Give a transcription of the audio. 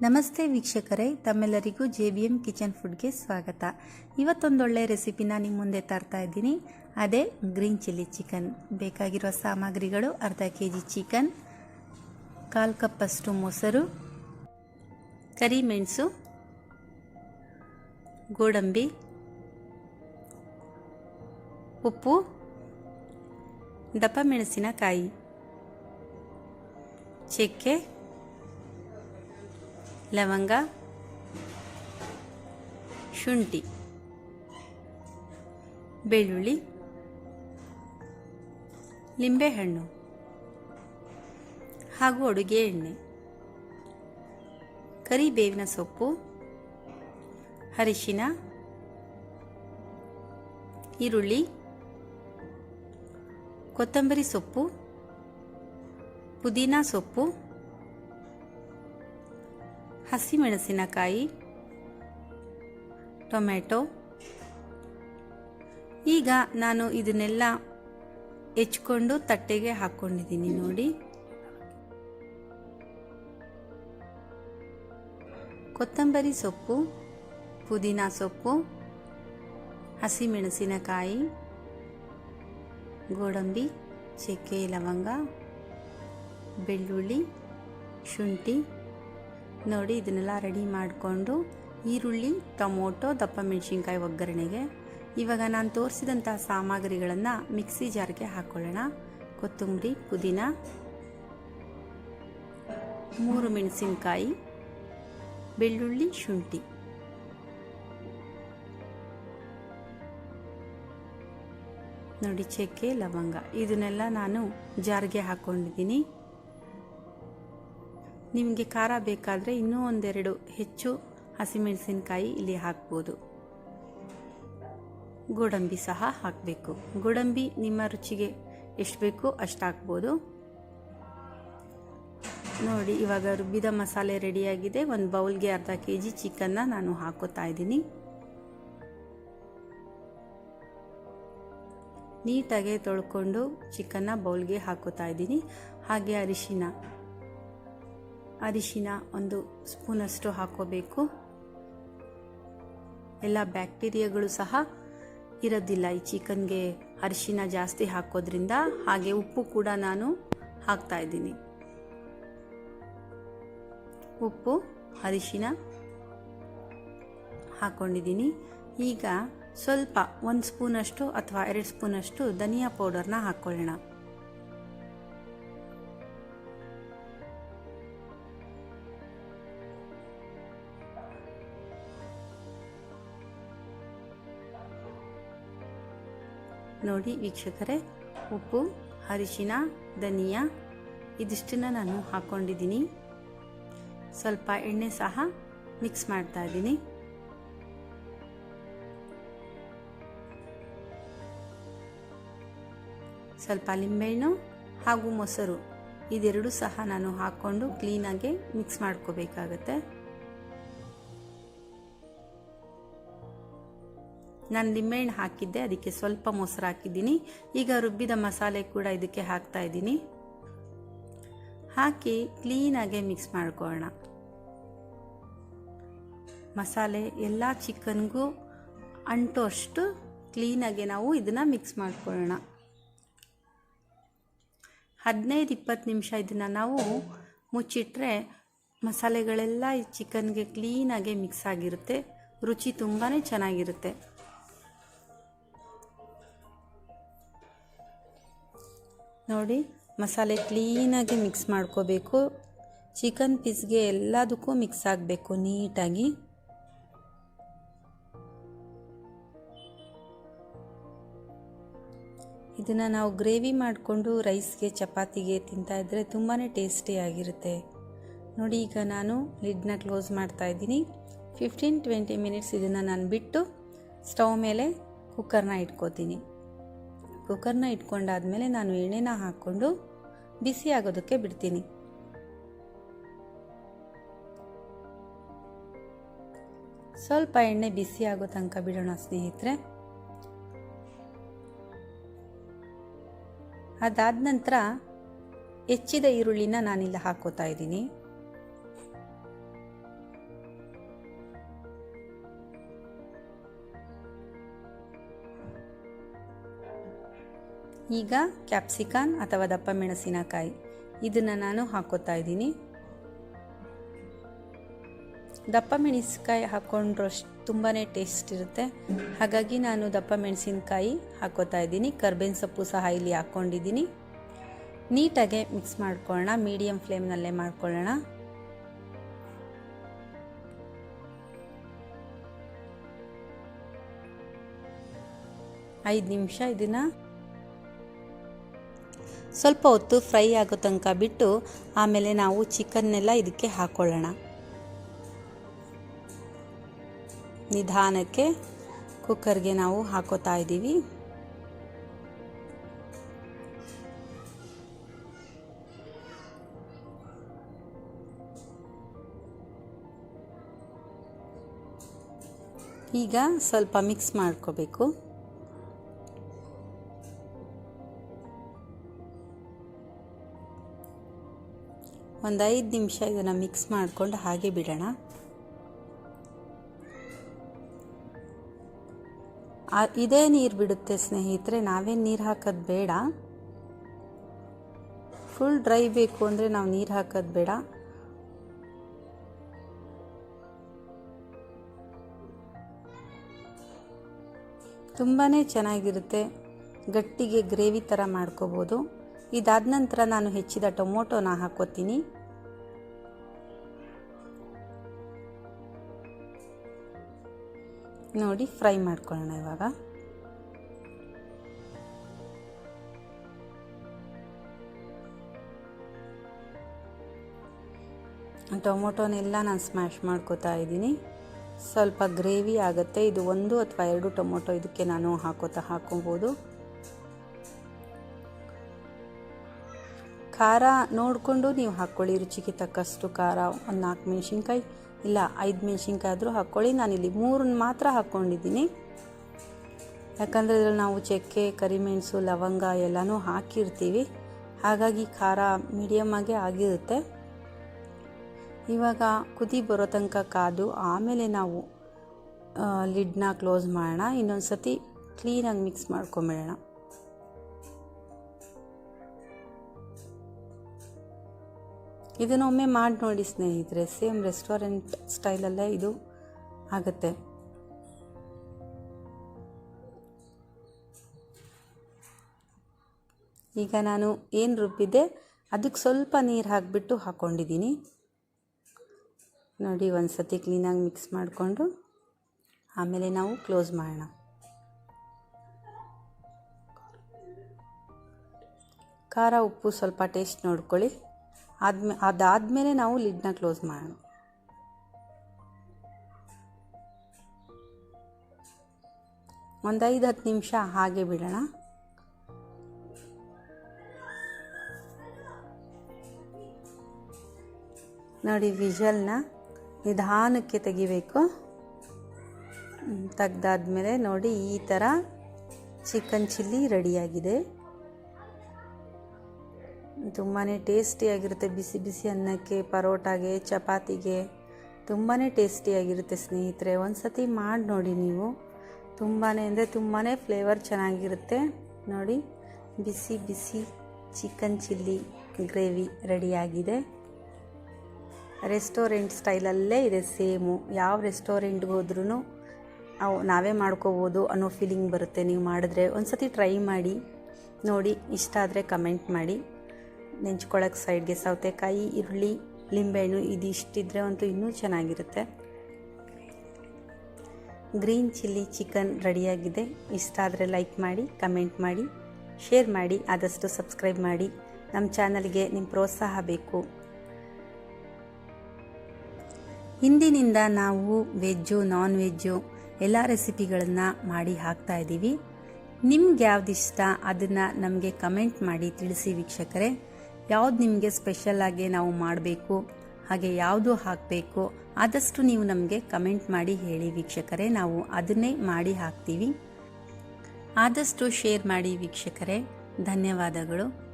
ನಮಸ್ತೆ ವೀಕ್ಷಕರೇ, ತಮ್ಮೆಲ್ಲರಿಗೂ ಜೆ ಬಿ ಎಂ ಕಿಚನ್ ಫುಡ್ಗೆ ಸ್ವಾಗತ. ಇವತ್ತೊಂದೊಳ್ಳೆ ರೆಸಿಪಿನ ನಿಮ್ಮ ಮುಂದೆ ತರ್ತಾ ಇದ್ದೀನಿ. ಅದೇ ಗ್ರೀನ್ ಚಿಲ್ಲಿ ಚಿಕನ್. ಬೇಕಾಗಿರುವ ಸಾಮಗ್ರಿಗಳು ಅರ್ಧ ಕೆ ಜಿ ಚಿಕನ್, ಕಾಲು ಕಪ್ಪಷ್ಟು ಮೊಸರು ಕರಿಮೆಣಸು ಗೋಡಂಬಿ, ಉಪ್ಪು, ದಪ್ಪ ಮೆಣಸಿನಕಾಯಿ, ಚಕ್ಕೆ ಲವಂಗ, ಶುಂಠಿ, ಬೆಳ್ಳುಳ್ಳಿ, ಲಿಂಬೆಹಣ್ಣು ಹಾಗೂ ಅಡುಗೆ ಎಣ್ಣೆ, ಕರಿಬೇವಿನ ಸೊಪ್ಪು, ಅರಿಶಿನ, ಈರುಳ್ಳಿ, ಕೊತ್ತಂಬರಿ ಸೊಪ್ಪು, ಪುದೀನ ಸೊಪ್ಪು ಹಸಿಮೆಣಸಿನಕಾಯಿ ಟೊಮೆಟೊ ಈಗ ನಾನು ಇದನ್ನೆಲ್ಲ ಹೆಚ್ಕೊಂಡು ತಟ್ಟೆಗೆ ಹಾಕ್ಕೊಂಡಿದ್ದೀನಿ ನೋಡಿ. ಕೊತ್ತಂಬರಿ ಸೊಪ್ಪು, ಪುದೀನ ಸೊಪ್ಪು, ಹಸಿಮೆಣಸಿನಕಾಯಿ, ಗೋಡಂಬಿ, ಚಕ್ಕೆ ಲವಂಗ, ಬೆಳ್ಳುಳ್ಳಿ, ಶುಂಠಿ. ನೋಡಿ ಇದನ್ನೆಲ್ಲ ರೆಡಿ ಮಾಡಿಕೊಂಡು ಈರುಳ್ಳಿ, ಟೊಮೊಟೊ, ದಪ್ಪ ಮೆಣಸಿನ್ಕಾಯಿ ಒಗ್ಗರಣೆಗೆ. ಇವಾಗ ನಾನು ತೋರಿಸಿದಂಥ ಸಾಮಗ್ರಿಗಳನ್ನು ಮಿಕ್ಸಿ ಜಾರ್ಗೆ ಹಾಕ್ಕೊಳ್ಳೋಣ ಕೊತ್ತಂಬರಿ, ಪುದೀನ, ಮೂರು ಮೆಣಸಿನ್ಕಾಯಿ, ಬೆಳ್ಳುಳ್ಳಿ, ಶುಂಠಿ. ನೋಡಿ, ಚಕ್ಕೆ, ಲವಂಗ. ಇದನ್ನೆಲ್ಲ ನಾನು ಜಾರ್ಗೆ ಹಾಕ್ಕೊಂಡಿದ್ದೀನಿ ನಿಮಗೆ ಖಾರ ಬೇಕಾದರೆ ಇನ್ನೂ ಒಂದೆರಡು ಹೆಚ್ಚು ಹಸಿಮೆಣಸಿನಕಾಯಿ ಇಲ್ಲಿ ಹಾಕ್ಬೋದು. ಗೋಡಂಬಿ ಸಹ ಹಾಕಬೇಕು. ಗೋಡಂಬಿ ನಿಮ್ಮ ರುಚಿಗೆ ಎಷ್ಟು ಬೇಕೋ ಅಷ್ಟು ಹಾಕ್ಬೋದು. ನೋಡಿ, ಇವಾಗ ರುಬ್ಬಿದ ಮಸಾಲೆ ರೆಡಿಯಾಗಿದೆ. ಒಂದು ಬೌಲ್ಗೆ ಅರ್ಧ ಕೆ ಜಿ ಚಿಕನ್ನ ನಾನು ಹಾಕೋತಾ ಇದ್ದೀನಿ. ನೀಟಾಗೆ ತೊಳ್ಕೊಂಡು ಚಿಕನ್ನ ಬೌಲ್ಗೆ ಹಾಕೋತಾ ಇದ್ದೀನಿ. ಹಾಗೆ ಅರಿಶಿನ ಅರಿಶಿನ ಒಂದು ಸ್ಪೂನಷ್ಟು ಹಾಕೋಬೇಕು. ಎಲ್ಲ ಬ್ಯಾಕ್ಟೀರಿಯಾಗಳು ಸಹ ಇರೋದಿಲ್ಲ. ಈ ಚಿಕನ್ಗೆ ಅರಿಶಿನ ಜಾಸ್ತಿ ಹಾಕೋದ್ರಿಂದ ಹಾಗೆ ಉಪ್ಪು ಕೂಡ ನಾನು ಹಾಕ್ತಾ ಇದ್ದೀನಿ. ಉಪ್ಪು, ಅರಿಶಿನ ಹಾಕ್ಕೊಂಡಿದ್ದೀನಿ ಈಗ ಸ್ವಲ್ಪ ಒಂದು ಸ್ಪೂನಷ್ಟು ಅಥವಾ ಎರಡು ಸ್ಪೂನಷ್ಟು ಧನಿಯಾ ಪೌಡರ್ನ ಹಾಕ್ಕೊಳ್ಳೋಣ ನೋಡಿ ವೀಕ್ಷಕರೇ, ಉಪ್ಪು, ಅರಿಶಿನ, ಧನಿಯಾ, ಇದಿಷ್ಟನ್ನ ನಾನು ಹಾಕ್ಕೊಂಡಿದ್ದೀನಿ ಸ್ವಲ್ಪ ಎಣ್ಣೆ ಸಹ ಮಿಕ್ಸ್ ಮಾಡ್ತಾ ಇದ್ದೀನಿ. ಸ್ವಲ್ಪ ಲಿಂಬೆಹಣ್ಣು ಹಾಗೂ ಮೊಸರು, ಇದೆರಡು ಸಹ ನಾನು ಹಾಕ್ಕೊಂಡು ಕ್ಲೀನಾಗಿ ಮಿಕ್ಸ್ ಮಾಡ್ಕೋಬೇಕಾಗತ್ತೆ. ನಾನು ಲಿಂಬೆಹಣ್ಣು ಹಾಕಿದ್ದೆ, ಅದಕ್ಕೆ ಸ್ವಲ್ಪ ಮೊಸರು ಹಾಕಿದ್ದೀನಿ. ಈಗ ರುಬ್ಬಿದ ಮಸಾಲೆ ಕೂಡ ಇದಕ್ಕೆ ಹಾಕ್ತಾ ಇದ್ದೀನಿ. ಹಾಕಿ ಕ್ಲೀನಾಗೆ ಮಿಕ್ಸ್ ಮಾಡ್ಕೊಳ್ಳೋಣ. ಮಸಾಲೆ ಎಲ್ಲ ಚಿಕನ್ಗೂ ಅಂಟೋಷ್ಟು ಕ್ಲೀನಾಗೆ ನಾವು ಇದನ್ನು ಮಿಕ್ಸ್ ಮಾಡ್ಕೊಳ್ಳೋಣ. ಹದಿನೈದು ಇಪ್ಪತ್ತು ನಿಮಿಷ ಇದನ್ನು ನಾವು ಮುಚ್ಚಿಟ್ರೆ ಮಸಾಲೆಗಳೆಲ್ಲ ಈ ಚಿಕನ್ಗೆ ಕ್ಲೀನಾಗೆ ಮಿಕ್ಸ್ ಆಗಿರುತ್ತೆ. ರುಚಿ ತುಂಬಾ ಚೆನ್ನಾಗಿರುತ್ತೆ. ನೋಡಿ, ಮಸಾಲೆ ಕ್ಲೀನಾಗಿ ಮಿಕ್ಸ್ ಮಾಡ್ಕೋಬೇಕು. ಚಿಕನ್ ಪೀಸ್ಗೆ ಎಲ್ಲದಕ್ಕೂ ಮಿಕ್ಸ್ ಆಗಬೇಕು ನೀಟಾಗಿ. ಇದನ್ನು ನಾವು ಗ್ರೇವಿ ಮಾಡಿಕೊಂಡು ರೈಸ್ಗೆ ಚಪಾತಿಗೆ ತಿಂತಾ ಇದ್ದರೆ ತುಂಬಾ ಟೇಸ್ಟಿಯಾಗಿರುತ್ತೆ ನೋಡಿ, ಈಗ ನಾನು ಲಿಡ್ನ ಕ್ಲೋಸ್ ಮಾಡ್ತಾ ಇದ್ದೀನಿ. ಫಿಫ್ಟೀನ್ ಟ್ವೆಂಟಿ ಮಿನಿಟ್ಸ್ ಇದನ್ನು ನಾನು ಬಿಟ್ಟು ಸ್ಟವ್ ಮೇಲೆ ಕುಕ್ಕರ್ನ ಇಟ್ಕೋತೀನಿ. ಕುಕ್ಕರ್ನ ಇಟ್ಕೊಂಡಾದ್ಮೇಲೆ ನಾನು ಎಣ್ಣೆನ ಹಾಕ್ಕೊಂಡು ಬಿಸಿ ಆಗೋದಕ್ಕೆ ಬಿಡ್ತೀನಿ. ಸ್ವಲ್ಪ ಎಣ್ಣೆ ಬಿಸಿ ಆಗೋ ತನಕ ಬಿಡೋಣ ಸ್ನೇಹಿತರೆ. ಅದಾದ ನಂತರ ಹೆಚ್ಚಿದ ಈರುಳ್ಳಿನ ನಾನಿಲ್ಲಿ ಹಾಕೋತಾ ಇದ್ದೀನಿ. ಈಗ ಕ್ಯಾಪ್ಸಿಕಾನ್ ಅಥವಾ ದಪ್ಪ ಮೆಣಸಿನಕಾಯಿ. ಇದನ್ನು ನಾನು ಹಾಕೋತಾ ಇದ್ದೀನಿ. ದಪ್ಪ ಮೆಣಸಿನಕಾಯಿ ಹಾಕ್ಕೊಂಡ್ರಷ್ಟು ತುಂಬಾ ಟೇಸ್ಟ್ ಇರುತ್ತೆ. ಹಾಗಾಗಿ ನಾನು ದಪ್ಪ ಮೆಣಸಿನಕಾಯಿ ಹಾಕೋತಾ ಇದ್ದೀನಿ. ಕರ್ಬೇವಿನ ಸೊಪ್ಪು ಸಹ ಇಲ್ಲಿ ಹಾಕ್ಕೊಂಡಿದ್ದೀನಿ ನೀಟಾಗೆ ಮಿಕ್ಸ್ ಮಾಡ್ಕೊಳ್ಳೋಣ. ಮೀಡಿಯಮ್ ಫ್ಲೇಮ್ನಲ್ಲೇ ಮಾಡ್ಕೊಳ್ಳೋಣ. ಐದು ನಿಮಿಷ ಇದನ್ನು ಸ್ವಲ್ಪ ಹೊತ್ತು ಫ್ರೈ ಆಗೋ ತನಕ ಬಿಟ್ಟು ಆಮೇಲೆ ನಾವು ಚಿಕನ್ನೆಲ್ಲ ಇದಕ್ಕೆ ಹಾಕ್ಕೊಳ್ಳೋಣ ನಿಧಾನಕ್ಕೆ ಕುಕ್ಕರ್ಗೆ ನಾವು ಹಾಕೋತಾ ಇದ್ದೀವಿ. ಈಗ ಸ್ವಲ್ಪ ಮಿಕ್ಸ್ ಮಾಡ್ಕೋಬೇಕು. ಒಂದು ಐದು ನಿಮಿಷ ಇದನ್ನು ಮಿಕ್ಸ್ ಮಾಡಿಕೊಂಡು ಹಾಗೆ ಬಿಡೋಣ. ಇದೇ ನೀರು ಬಿಡುತ್ತೆ ಸ್ನೇಹಿತರೆ, ನಾವೇನು ನೀರು ಹಾಕೋದು ಬೇಡ. ಫುಲ್ ಡ್ರೈ ಬೇಕು ಅಂದರೆ ನಾವು ನೀರು ಹಾಕೋದು ಬೇಡ. ತುಂಬಾ ಚೆನ್ನಾಗಿರುತ್ತೆ. ಗಟ್ಟಿಗೆ ಗ್ರೇವಿ ಥರ ಮಾಡ್ಕೋಬೋದು. ಇದಾದ ನಂತರ ನಾನು ಹೆಚ್ಚಿದ ಟೊಮೊಟೊನ ಹಾಕೋತೀನಿ. ನೋಡಿ, ಫ್ರೈ ಮಾಡ್ಕೊಳ್ಳೋಣ ಇವಾಗ. ಟೊಮೊಟೊನೆಲ್ಲ ನಾನು ಸ್ಮ್ಯಾಶ್ ಮಾಡ್ಕೋತಾ ಇದ್ದೀನಿ. ಸ್ವಲ್ಪ ಗ್ರೇವಿ ಆಗುತ್ತೆ. ಇದು ಒಂದು ಅಥವಾ ಎರಡು ಟೊಮೊಟೊ ಇದಕ್ಕೆ ನಾನು ಹಾಕೋತಾ ಹಾಕೊಬೋದು. ಖಾರ ನೋಡಿಕೊಂಡು ನೀವು ಹಾಕ್ಕೊಳ್ಳಿ. ರುಚಿಗೆ ತಕ್ಕಷ್ಟು ಖಾರ, ಒಂದು ನಾಲ್ಕು ಮೆಣಸಿನ್ಕಾಯಿ, ಇಲ್ಲ ಐದು ಮೆಣಸಿನ್ಕಾಯಿ ಆದರೂ ಹಾಕ್ಕೊಳ್ಳಿ. ನಾನಿಲ್ಲಿ ಮೂರನ್ನ ಮಾತ್ರ ಹಾಕ್ಕೊಂಡಿದ್ದೀನಿ. ಯಾಕಂದರೆ ಇದ್ರಲ್ಲಿ ನಾವು ಚಕ್ಕೆ, ಕರಿಮೆಣಸು, ಲವಂಗ ಎಲ್ಲನೂ ಹಾಕಿರ್ತೀವಿ. ಹಾಗಾಗಿ ಖಾರ ಮೀಡಿಯಮ್ಮಾಗೆ ಆಗಿರುತ್ತೆ. ಇವಾಗ ಕುದಿ ಬರೋ ತನಕ ಕಾದು, ಆಮೇಲೆ ನಾವು ಲಿಡ್ನ ಕ್ಲೋಸ್ ಮಾಡೋಣ. ಇನ್ನೊಂದು ಸತಿ ಕ್ಲೀನಾಗಿ ಮಿಕ್ಸ್ ಮಾಡ್ಕೊಂಬಿಡೋಣ. ಇದನ್ನೊಮ್ಮೆ ಮಾಡಿ ನೋಡಿ ಸ್ನೇಹಿತರೆ, ಸೇಮ್ ರೆಸ್ಟೋರೆಂಟ್ ಸ್ಟೈಲಲ್ಲೇ ಇದು ಆಗುತ್ತೆ. ಈಗ ನಾನು ಏನು ರುಬ್ಬಿದ್ದೆ, ಅದಕ್ಕೆ ಸ್ವಲ್ಪ ನೀರು ಹಾಕಿಬಿಟ್ಟು ಹಾಕ್ಕೊಂಡಿದ್ದೀನಿ ನೋಡಿ ಒಂದು ಸತಿ ಕ್ಲೀನಾಗಿ ಮಿಕ್ಸ್ ಮಾಡಿಕೊಂಡು ಆಮೇಲೆ ನಾವು ಕ್ಲೋಸ್ ಮಾಡೋಣ. ಖಾರ, ಉಪ್ಪು ಸ್ವಲ್ಪ ಟೇಸ್ಟ್ ನೋಡ್ಕೊಳ್ಳಿ. ಆದ್ಮೇ ಅದಾದಮೇಲೆ ನಾವು ಲಿಡ್ನ ಕ್ಲೋಸ್ ಮಾಡೋಣ. ಒಂದು ಐದು ಹತ್ತು ನಿಮಿಷ ಹಾಗೆ ಬಿಡೋಣ. ನೋಡಿ ವಿಷಲ್ನ ನಿಧಾನಕ್ಕೆ ತೆಗಿಬೇಕು. ತೆಗ್ದಾದ್ಮೇಲೆ ನೋಡಿ, ಈ ಥರ ಚಿಕನ್ ಚಿಲ್ಲಿ ರೆಡಿಯಾಗಿದೆ. ತುಂಬಾ ಟೇಸ್ಟಿಯಾಗಿರುತ್ತೆ ಬಿಸಿ ಬಿಸಿ ಅನ್ನಕ್ಕೆ, ಪರೋಟಾಗೆ, ಚಪಾತಿಗೆ. ತುಂಬಾ ಟೇಸ್ಟಿಯಾಗಿರುತ್ತೆ ಸ್ನೇಹಿತರೆ. ಒಂದು ಸತಿ ಮಾಡಿ ನೋಡಿ ನೀವು. ತುಂಬಾ ಅಂದರೆ ತುಂಬಾ ಫ್ಲೇವರ್ ಚೆನ್ನಾಗಿರುತ್ತೆ. ನೋಡಿ, ಬಿಸಿ ಬಿಸಿ ಚಿಕನ್ ಚಿಲ್ಲಿ ಗ್ರೇವಿ ರೆಡಿಯಾಗಿದೆ. ರೆಸ್ಟೋರೆಂಟ್ ಸ್ಟೈಲಲ್ಲೇ ಇದೆ ಸೇಮು. ಯಾವ ರೆಸ್ಟೋರೆಂಟ್ಗೆ ಹೋದ್ರೂ ಅವು ನಾವೇ ಮಾಡ್ಕೋಬೋದು ಅನ್ನೋ ಫೀಲಿಂಗ್ ಬರುತ್ತೆ ನೀವು ಮಾಡಿದ್ರೆ. ಒಂದು ಸತಿ ಟ್ರೈ ಮಾಡಿ. ನೋಡಿ, ಇಷ್ಟ ಆದರೆ ಕಮೆಂಟ್ ಮಾಡಿ. ನೆಂಚ್ಕೊಳ್ಳೋಕೆ ಸೈಡ್ಗೆ ಸೌತೆಕಾಯಿ, ಈರುಳ್ಳಿ, ಲಿಂಬೆಹಣ್ಣು ಇದಿಷ್ಟಿದ್ರೆ ಅಂತೂ ಇನ್ನೂ ಚೆನ್ನಾಗಿರುತ್ತೆ. ಗ್ರೀನ್ ಚಿಲ್ಲಿ ಚಿಕನ್ ರೆಡಿಯಾಗಿದೆ. ಇಷ್ಟ ಆದರೆ ಲೈಕ್ ಮಾಡಿ, ಕಮೆಂಟ್ ಮಾಡಿ, ಶೇರ್ ಮಾಡಿ, ಆದಷ್ಟು ಸಬ್ಸ್ಕ್ರೈಬ್ ಮಾಡಿ. ನಮ್ಮ ಚಾನಲ್ಗೆ ನಿಮ್ಮ ಪ್ರೋತ್ಸಾಹ ಬೇಕು. ಹಿಂದಿನಿಂದ ನಾವು ವೆಜ್ಜು ನಾನ್ ವೆಜ್ಜು ಎಲ್ಲ ರೆಸಿಪಿಗಳನ್ನು ಮಾಡಿ ಹಾಕ್ತಾ ಇದ್ದೀವಿ. ನಿಮ್ಗೆ ಯಾವ್ದು ಇಷ್ಟ ಅದನ್ನು ನಮಗೆ ಕಮೆಂಟ್ ಮಾಡಿ ತಿಳಿಸಿ ವೀಕ್ಷಕರೇ. ಯಾವ್ದು ನಿಮಗೆ ಸ್ಪೆಷಲಾಗಿ ನಾವು ಮಾಡಬೇಕು, ಹಾಗೆ ಯಾವುದು ಹಾಕಬೇಕು, ಆದಷ್ಟು ನೀವು ನಮಗೆ ಕಮೆಂಟ್ ಮಾಡಿ ಹೇಳಿ ವೀಕ್ಷಕರೇ, ನಾವು ಅದನ್ನೇ ಮಾಡಿ ಹಾಕ್ತೀವಿ. ಆದಷ್ಟು ಶೇರ್ ಮಾಡಿ ವೀಕ್ಷಕರೇ, ಧನ್ಯವಾದಗಳು.